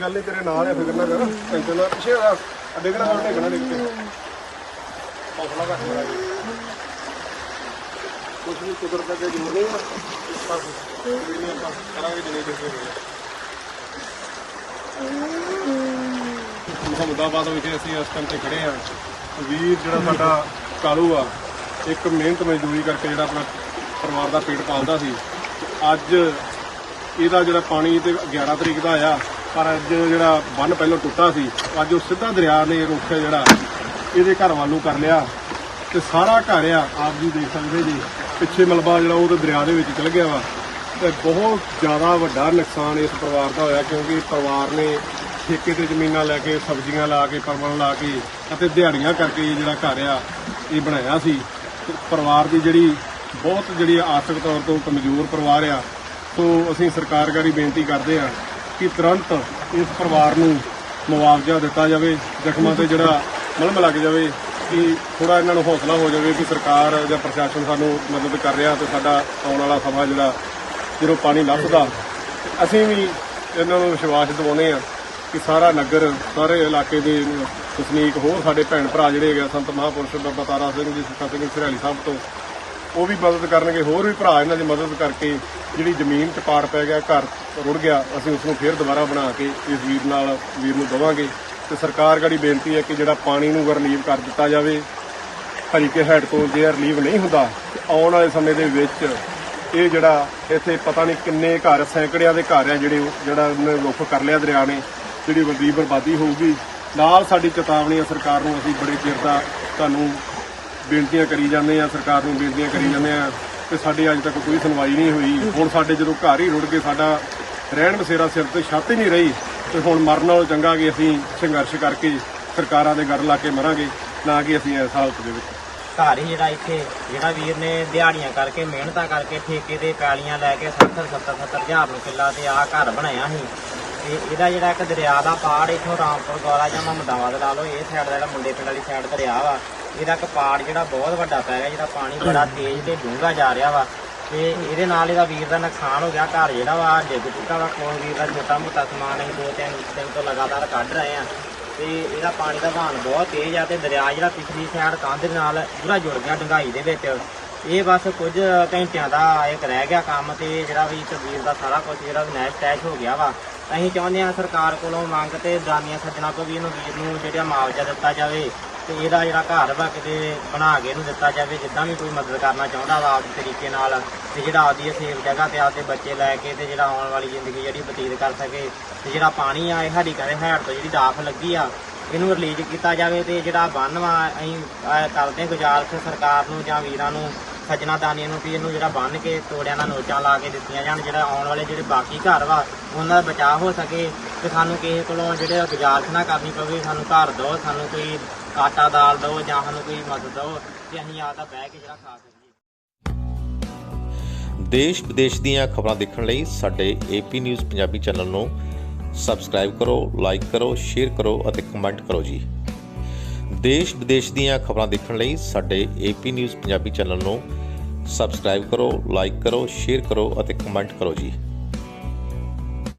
ਗੱਲ ਨਹੀਂ ਤੇਰੇ ਨਾਲ ਹੈ ਫਿਕਰ ਨਾ ਕਰ। ਟੈਨਸ਼ਨ ਨਾ ਪਿੱਛੇ ਆ ਡਿੱਗਣਾ ਹੋਰ ਡਿੱਗਣਾ ਡਿੱਗ ਕੇ। ਹੌਸਲਾ ਰੱਖ ਮੇਰਾ। ਜੀ ਕੁਛ ਵੀ ਕੁਦਰਤ ਦਾ ਜ਼ਰੂਰ ਨਹੀਂ ਆ ਇਸ ਪਾਸੇ ਕੋਈ ਆਪਾਂ ਕਰਾਂਗੇ, ਜਿੰਨੇ ਜਿੰਨੇ ਮੁਹੰਮਦਾਬਾਦ ਵਿਖੇ ਅਸੀਂ ਇਸ ਟਾਈਮ ਤੇ ਖੜੇ ਆ ਵੀਰ ਜਿਹੜਾ ਸਾਡਾ ਕਾਲੂ ਆ, ਇੱਕ ਮਿਹਨਤ ਮਜ਼ਦੂਰੀ ਕਰਕੇ ਜਿਹੜਾ ਆਪਣਾ ਪਰਿਵਾਰ ਦਾ ਪੇਟ ਪਾਲਦਾ ਸੀ। ਅੱਜ ਇਹਦਾ ਜਿਹੜਾ ਪਾਣੀ ਤੇ 11 ਤਰੀਕ ਦਾ ਆਇਆ ਪਰ ਅੱਜ ਜਿਹੜਾ ਬੰਨ ਪਹਿਲਾਂ ਟੁੱਟਾ ਸੀ, ਅੱਜ ਉਹ ਸਿੱਧਾ ਦਰਿਆ ਨੇ ਰੁੱਖ ਜਿਹੜਾ, ਇਹਦੇ ਘਰ ਵੱਲ ਨੂੰ ਕਰ ਲਿਆ। ਤੇ ਸਾਰਾ ਘਰ ਆ, ਆਪ ਜੀ ਦੇਖ ਸਕਦੇ ਜੀ, ਪਿੱਛੇ ਮਲਬਾ ਜਿਹੜਾ ਉਹ ਦਰਿਆ ਦੇ ਵਿੱਚ ਚਲ ਗਿਆ ਵਾ। ਤੇ ਬਹੁਤ ਜ਼ਿਆਦਾ ਵੱਡਾ ਨੁਕਸਾਨ ਇਸ ਪਰਿਵਾਰ ਦਾ ਹੋਇਆ, ਕਿਉਂਕਿ ਪਰਿਵਾਰ ਨੇ ਠੇਕੇ ਤੇ ਜ਼ਮੀਨਾਂ ਲੈ ਕੇ, ਸਬਜ਼ੀਆਂ ਲਾ ਕੇ ਪਰਮਲ ਲਾ ਕੇ ਅਤੇ ਦਿਹਾੜੀਆਂ ਕਰਕੇ ਇਹ ਜਿਹੜਾ ਘਰ ਆ, ਇਹ ਬਣਾਇਆ ਸੀ। ਪਰਿਵਾਰ ਦੀ ਜਿਹੜੀ ਬਹੁਤ ਜਿਹੜੀ ਆਰਥਿਕ ਤੌਰ ਤੋਂ ਕਮਜ਼ੋਰ ਪਰਿਵਾਰ ਆ, ਸੋ ਅਸੀਂ ਸਰਕਾਰਗਾਰੀ ਬੇਨਤੀ ਕਰਦੇ ਆ ਕਿ ਤੁਰੰਤ ਇਸ ਪਰਿਵਾਰ ਨੂੰ ਮੁਆਵਜ਼ਾ ਦਿੱਤਾ ਜਾਵੇ ਜ਼ਖਮਾਂ ਤੇ ਜਿਹੜਾ ਮਲਮ ਲੱਗ ਜਾਵੇ ਕਿ ਥੋੜਾ ਇਹਨਾਂ ਨੂੰ ਹੌਸਲਾ ਹੋ ਜਾਵੇ ਕਿ ਸਰਕਾਰ ਜਾਂ ਪ੍ਰਸ਼ਾਸਨ ਸਾਨੂੰ ਮਦਦ ਕਰ ਰਿਹਾ ਤੇ ਸਾਡਾ ਆਉਣ ਵਾਲਾ ਸਮਾਂ ਜਿਹੜਾ ਜਦੋਂ ਪਾਣੀ ਲੱਭਦਾ। ਅਸੀਂ ਵੀ ਇਹਨਾਂ ਨੂੰ ਵਿਸ਼ਵਾਸ ਦਿਵਾਉਂਦੇ ਆ ਕਿ ਸਾਰਾ ਨਗਰ ਸਾਰੇ ਇਲਾਕੇ ਦੇ ਵਸਨੀਕ ਹੋਰ ਸਾਡੇ ਭੈਣ ਭਰਾ ਜਿਹੜੇ ਹੈਗੇ ਆ, ਸੰਤ ਮਹਾਂਪੁਰਸ਼ ਬਾਬਾ ਤਾਰਾ ਸਿੰਘ ਜੀ ਸੁਖਾ ਸਿੰਘ ਸਰਿਆਲੀ ਸਾਹਿਬ ਤੋਂ ਉਹ ਵੀ ਮਦਦ ਕਰਨਗੇ, ਹੋਰ ਵੀ ਭਰਾ ਇਹਨਾਂ ਦੀ ਮਦਦ ਕਰਕੇ ਜਿਹੜੀ ਜ਼ਮੀਨ ਚ ਪਾੜ ਪੈ ਗਿਆ, ਘਰ ਰੁੜ ਗਿਆ, ਅਸੀਂ ਉਸ ਨੂੰ ਫੇਰ ਦੁਬਾਰਾ ਬਣਾ ਕੇ ਇਸ ਵੀਰ ਨਾਲ, ਵੀਰ ਨੂੰ ਦਵਾਂਗੇ। ਤੇ ਸਰਕਾਰ ਗੜੀ ਬੇਨਤੀ ਹੈ ਕਿ ਜਿਹੜਾ ਪਾਣੀ ਨੂੰ ਰਿਲੀਵ ਕਰ ਦਿੱਤਾ ਜਾਵੇ ਹਰੀਕੇ ਹੈਡ ਤੋਂ ਜੇ ਰਿਲੀਵ ਨਹੀਂ ਹੁੰਦਾ, ਤੇ ਆਉਣ ਵਾਲੇ ਸਮੇਂ ਦੇ ਵਿੱਚ ਇਹ ਜਿਹੜਾ ਇੱਥੇ ਪਤਾ ਨਹੀਂ ਕਿੰਨੇ ਘਰ ਸੈਂਕੜਿਆਂ ਦੇ ਘਰ ਆ ਜਿਹੜੇ ਜਿਹੜਾ ਉਹਨੇ ਰੁੱਖ ਕਰ ਲਿਆ ਦਰਿਆ ਨੇ, ਜਿਹੜੀ ਵੱਡੀ ਬਰਬਾਦੀ ਹੋਊਗੀ। ਨਾਲ ਸਾਡੀ ਚੇਤਾਵਨੀ ਹੈ ਸਰਕਾਰ ਨੂੰ, ਅਸੀਂ ਬੜੇ ਚਿਰ ਦਾ ਤੁਹਾਨੂੰ ਬੇਨਤੀਆਂ ਕਰੀ ਜਾਂਦੇ ਆ, ਸਰਕਾਰ ਨੂੰ ਬੇਨਤੀਆਂ ਕਰੀ ਜਾਂਦੇ ਆ ਤੇ ਸਾਡੀ ਅੱਜ ਤੱਕ ਕੋਈ ਸੁਣਵਾਈ ਨਹੀਂ ਹੋਈ। ਹੁਣ ਸਾਡੇ ਜਦੋਂ ਘਰ ਹੀ ਰੁੜ ਕੇ ਸਾਡਾ ਰਹਿਣ ਬਸੇਰਾ ਸਿਰ ਤੇ ਛੱਤ ਹੀ ਨਹੀਂ ਰਹੀ, ਤੇ ਹੁਣ ਮਰਨ ਨਾਲੋਂ ਚੰਗਾ ਕਿ ਅਸੀਂ ਸੰਘਰਸ਼ ਕਰਕੇ ਸਰਕਾਰਾਂ ਦੇ ਗੜ ਲਾ ਕੇ ਮਰਾਂਗੇ, ਨਾ ਕਿ ਅਸੀਂ ਇਸ ਹਾਲਤ ਦੇ ਵਿੱਚ। ਘਰ ਹੀ ਜਿਹੜਾ ਇੱਥੇ, ਜਿਹੜਾ ਵੀਰ ਨੇ ਦਿਹਾੜੀਆਂ ਕਰਕੇ, ਮਿਹਨਤਾਂ ਕਰਕੇ ਠੇਕੇ ਦੇ ਪੈਲੀਆਂ ਲੈ ਕੇ 60 70 70 ਹਜ਼ਾਰ ਨੂੰ ਕਿੱਲਾ ਤੇ ਆ ਘਰ ਬਣਾਇਆ ਸੀ। ਤੇ ਇਹਦਾ ਜਿਹੜਾ ਇੱਕ ਦਰਿਆ ਦਾ ਪਾੜ ਇਥੋਂ ਰਾਮਪੁਰ, ਗੋਲਾ ਜਾਂ ਮਮਦਾਵਾਦ ਲਾ ਲਓ, ਇਹ ਸਾਈਡ ਦਾ ਜਿਹੜਾ ਮੁੰਡੇ ਪਿੰਡ ਵਾਲੀ ਸਾਈਡ ਦਰਿਆ ਵਾ ਇਹਦਾ ਇੱਕ ਪਾੜ ਜਿਹੜਾ ਬਹੁਤ ਵੱਡਾ ਪੈ ਗਿਆ ਜਿਹੜਾ ਪਾਣੀ ਬੜਾ ਤੇਜ਼ ਤੇ ਡੂੰਘਾ ਜਾ ਰਿਹਾ ਵਾ ਤੇ ਇਹਦੇ ਨਾਲ ਇਹਦਾ ਵੀਰ ਦਾ ਨੁਕਸਾਨ ਹੋ ਗਿਆ, ਘਰ ਜਿਹੜਾ ਵਾ ਡਿੱਗ ਚੁੱਕਾ ਵਾ ਕੋਲ ਵੀਰ ਦਾ ਛੋਟਾ ਮੋਟਾ ਸਮਾਨ ਅਸੀਂ ਦੋ ਤਿੰਨ ਦਿਨ ਤੋਂ ਲਗਾਤਾਰ ਕੱਢ ਰਹੇ ਆ ਤੇ ਇਹਦਾ ਪਾਣੀ ਦਾ ਵਹਾਅ ਬਹੁਤ ਤੇਜ਼ ਆ ਤੇ ਦਰਿਆ ਜਿਹੜਾ ਪਿਛਲੀ ਸਾਈਡ ਕੰਧ ਦੇ ਨਾਲ ਪੂਰਾ ਜੁੜ ਗਿਆ ਡੰਗਾਈ ਦੇ ਵਿੱਚ। ਇਹ ਬਸ ਕੁਝ ਘੰਟਿਆਂ ਦਾ ਇੱਕ ਰਹਿ ਗਿਆ ਕੰਮ ਤੇ ਜਿਹੜਾ ਵੀ ਤਸਵੀਰ ਦਾ ਸਾਰਾ ਕੁਝ ਜਿਹੜਾ ਨੈਸ਼ ਟੈਚ ਹੋ ਗਿਆ ਵਾ। ਅਸੀਂ ਚਾਹੁੰਦੇ ਹਾਂ ਸਰਕਾਰ ਕੋਲੋਂ ਮੰਗ ਤੇ ਦਾਨੀਆਂ ਸੱਜਣਾ ਤੋਂ ਵੀ ਇਹਨੂੰ ਵੀਰ ਨੂੰ ਜਿਹੜਾ ਮੁਆਵਜ਼ਾ ਦਿੱਤਾ ਜਾਵੇ। ਤੇ ਇਹਦਾ ਜਿਹੜਾ ਘਰ ਵਾ ਕਿਤੇ ਬਣਾ ਕੇ ਇਹਨੂੰ ਦਿੱਤਾ ਜਾਵੇ, ਜਿੱਦਾਂ ਵੀ ਕੋਈ ਮਦਦ ਕਰਨਾ ਚਾਹੁੰਦਾ ਵਾ ਆਪਦੇ ਤਰੀਕੇ ਨਾਲ, ਤੇ ਜਿਹੜਾ ਆਪਦੀ ਸੇਫ ਜਗ੍ਹਾ ਤੇ ਆਪਦੇ ਬੱਚੇ ਲੈ ਕੇ ਤੇ ਜਿਹੜਾ ਆਉਣ ਵਾਲੀ ਜ਼ਿੰਦਗੀ ਜਿਹੜੀ ਬਤੀਤ ਕਰ ਸਕੇ, ਤੇ ਜਿਹੜਾ ਪਾਣੀ ਆ, ਇਹ ਸਾਡੀ ਕਦੇ ਹੈੜ ਤੋਂ ਜਿਹੜੀ ਦਾਖ ਲੱਗੀ ਆ, ਇਹਨੂੰ ਰਿਲੀਜ਼ ਕੀਤਾ ਜਾਵੇ ਤੇ ਜਿਹੜਾ ਬੰਨ ਵਾ, ਅਸੀਂ, ਅਹ, ਕਰਦੇ ਹਾਂ ਗੁਜ਼ਾਰਿਸ਼ ਸਰਕਾਰ ਨੂੰ ਜਾਂ ਵੀਰਾਂ ਨੂੰ, ਸੱਜਣਾ ਦਾਨੀਆਂ ਨੂੰ ਵੀ ਇਹਨੂੰ ਜਿਹੜਾ ਬੰਨ ਕੇ ਤੋੜਿਆਂ ਨਾਲ ਨੋਚਾਂ ਲਾ ਕੇ ਦਿੱਤੀਆਂ ਜਾਣ, ਜਿਹੜਾ ਆਉਣ ਵਾਲੇ ਜਿਹੜੇ ਬਾਕੀ ਘਰ ਵਾ, ਉਹਨਾਂ ਦਾ ਬਚਾਅ ਹੋ ਸਕੇ, ਤੇ ਸਾਨੂੰ ਕਿਸੇ ਕੋਲੋਂ ਜਿਹੜੇ ਗੁਜ਼ਾਰਿਸ਼ ਨਾ ਕਰਨੀ ਪਵੇ, ਸਾਨੂੰ ਘਰ ਦਿਓ ਸਾਨੂੰ ਕੋਈ ਆਟਾ ਦਾਲ ਦਿਓ ਜਾਂ ਸਾਨੂੰ ਕੋਈ ਮਦਦ ਦਿਓ ਤੇ ਅਸੀਂ ਆਪਦਾ ਬਹਿ ਕੇ ਜਿਹੜਾ ਖਾ ਸਕੀਏ ਦੇਸ਼ ਵਿਦੇਸ਼ ਦੀਆਂ ਖਬਰਾਂ ਦੇਖਣ ਲਈ ਸਾਡੇ ਏਪੀ ਨਿਊਜ਼ ਪੰਜਾਬੀ ਚੈਨਲ ਨੂੰ ਸਬਸਕ੍ਰਾਈਬ ਕਰੋ ਲਾਈਕ ਕਰੋ ਸ਼ੇਅਰ ਕਰੋ ਅਤੇ ਕਮੈਂਟ ਕਰੋ ਜੀ। ਦੇਸ਼ ਵਿਦੇਸ਼ ਦੀਆਂ ਖਬਰਾਂ ਦੇਖਣ ਲਈ ਸਾਡੇ ਏਪੀ ਨਿਊਜ਼ ਪੰਜਾਬੀ ਚੈਨਲ ਨੂੰ ਸਬਸਕ੍ਰਾਈਬ ਕਰੋ ਲਾਈਕ ਕਰੋ ਸ਼ੇਅਰ ਕਰੋ ਅਤੇ ਕਮੈਂਟ ਕਰੋ ਜੀ।